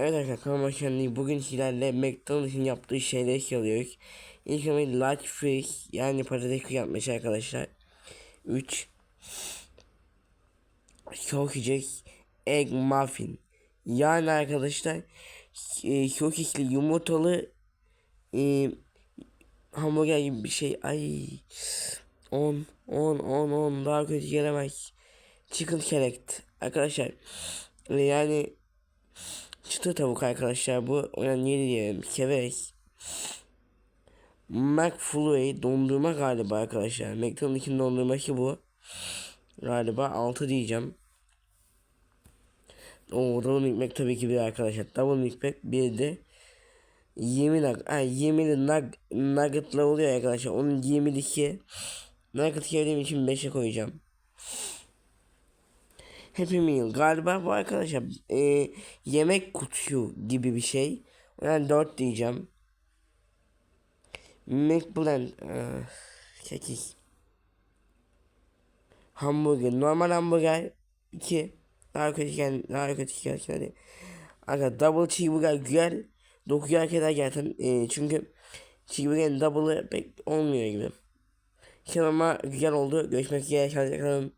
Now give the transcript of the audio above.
Evet arkadaşlar kanalıma kendini bugün sizlerle McDonald's'ın yaptığı şeyleri çalıyoruz. İlk önce large fish yani patates yapmış arkadaşlar. 3 Çok yiyecek egg muffin. Yani arkadaşlar e, çok içli yumurtalı e, hamburger gibi bir şey. Ay 10 10 10 10 daha kötü gelemez. Chicken select arkadaşlar. e, Yani Çıtır tavuk arkadaşlar bu. Yani yeni diyelim. Keverek. McFlurry dondurma galiba arkadaşlar. McDonald's'ın dondurması bu. Galiba 6 diyeceğim. O Double Big Mac tabii ki bir arkadaşlar. Double Big bir de 20 nug ay 20 nug nugget'lar oluyor arkadaşlar. Onun 22 nugget sevdiğim için 5'e koyacağım. Happy Meal galiba bu arkadaşlar e, yemek kutusu gibi bir şey. Yani 4 diyeceğim. McBlend kekik. Hamburger normal hamburger 2 daha kötü yani daha kötü gelsin hadi. Double cheeseburger güzel. Dokuyor kadar zaten e, çünkü cheeseburger'in double'ı pek olmuyor gibi. Kanalıma güzel oldu. Görüşmek üzere. Kalın.